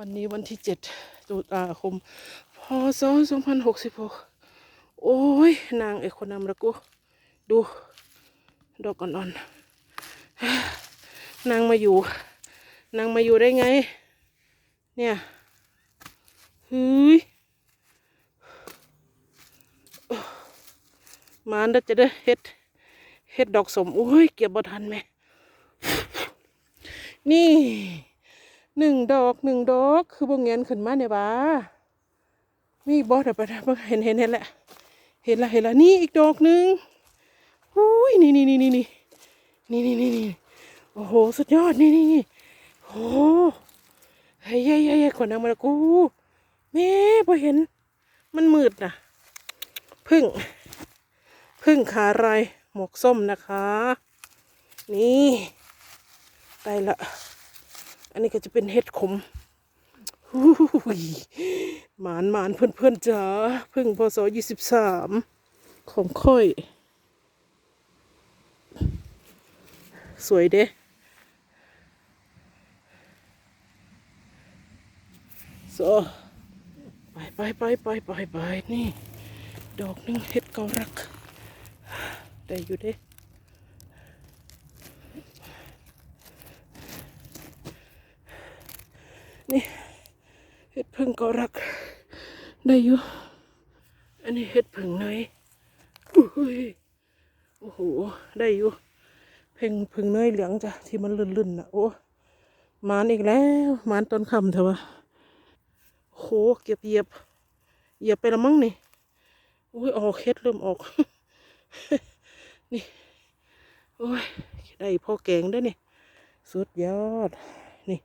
วันนี้วันที่เจ็ดตุลาคมพศสองพันหกสิบหกโอ้ย นางไอ้คนนำละกู ดู ดอกอ่อนๆนางมาอยู่ นางมาอยู่ได้ไง เนี่ยเฮ้ยมานด้จะได้เฮ็ดเฮ็ดดอกสมโอ้ย เก็บบ่ทันแม่นี่ หนึ่งดอกหนึ่งดอก คือบ่เงียนขึ้นมาเนี่ยบ้ามีบอเดี๋ยวไปเบิ่งเห็นเห็นเห็นแหละ เห็นละเห็นละนี่อีกดอกหนึ่งอุ้ยนี่นี่นี่นี่นี่นี่นี่นี่นี่โอ้โห สุดยอดนี่นี่นี่โอ้โหเฮ้ยเฮ้ยเฮ้ยขนนางมาละกูแม่พอเห็น มันมืดนะพึ่ง พึ่งขาลายหมวกส้มนะคะ นี่ได้ละ อันนี้ก็จะเป็นเห็ดขมหูยหมานหมานเพื่อนเพื่อนจ๋าพึ่งพศยี่สิบสามของค่อย สวยเด้โซไปไปไปไปไปไปนี่ ดอกหนึงเห็ดเการัก ได้อยู่เด้ นี่เห็ดพึ่งก็รัก ได้อยู่ อันนี้เห็ดพึ่งเนยอุ้ยโอ้โห ได้อยู่ เพ่งพึ่งเนยเหลืองจ้ะที่มันลื่นๆนะโอ้มานอีกแล้วมานต้นคำเถอะวะโหเก็บเหยียบเหยียบไปละมั้งนี่อุ้ยออกเห็ดเริ่มออก นี่โอ้ยได้พ่อแกงได้วยนี่ สุดยอด นี่